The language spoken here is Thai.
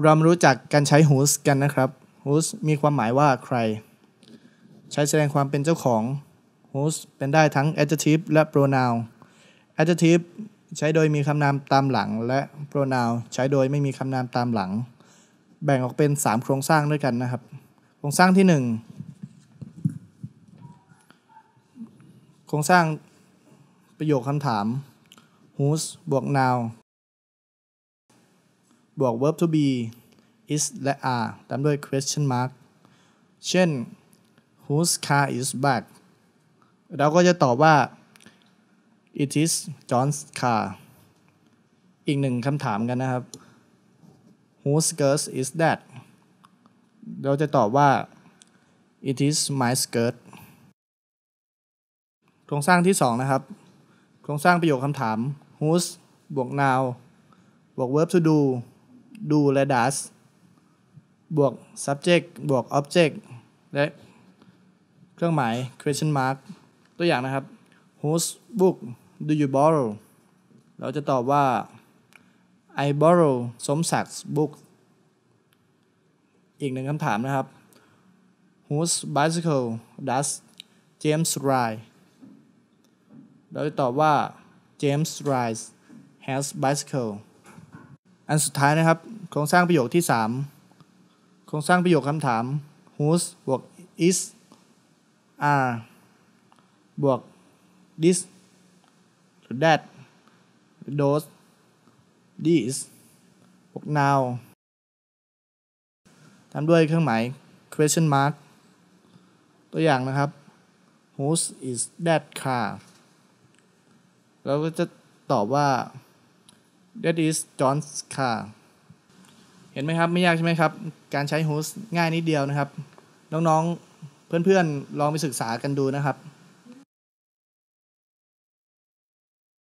เรามารู้จักการใช้ whose กันนะครับ whose มีความหมายว่าใคร ใช้แสดงความเป็นเจ้าของ whose เป็นได้ทั้ง adjective และ pronoun adjective ใช้โดยมีคำนามตามหลัง และ pronoun ใช้โดยไม่มีคำนามตามหลัง แบ่งออกเป็น 3 โครงสร้างด้วยกันนะครับ โครงสร้างที่ 1 โครงสร้างประโยคคำถาม whose บวก noun บวก verb to be is และ are ตามด้วย question mark เช่น whose car is back เราก็จะตอบว่า it is John's car อีกหนึ่งคำถามกันนะครับ whose skirt is that เราจะตอบว่า it is my skirt โครงสร้างที่ 2 นะครับ โครงสร้างประโยคคำถาม whose บวก noun บวก verb to do do และ does บวก subject บวก object และเครื่องหมาย question mark ตัวอย่างนะครับ whose book do you borrow เราจะตอบว่า I borrow สมศักดิ์ book อีกหนึ่งคำถามนะครับ whose bicycle does James ride เราจะตอบว่า James rides has bicycle อันสุดท้ายนะครับ โครงสร้างประโยคที่ 3 โครงสร้างประโยคคำถาม whose บวก is are บวก this หรือ that หรือ those these บวก now ตามด้วยเครื่องหมาย question mark ตัวอย่างนะครับ whose is that car เราก็จะตอบว่า that is John's car เห็นไหมครับ ไม่ยากใช่ไหมครับ การใช้ host ง่ายนิดเดียวนะครับ น้องๆ เพื่อนๆ ลองไปศึกษากันดูนะครับ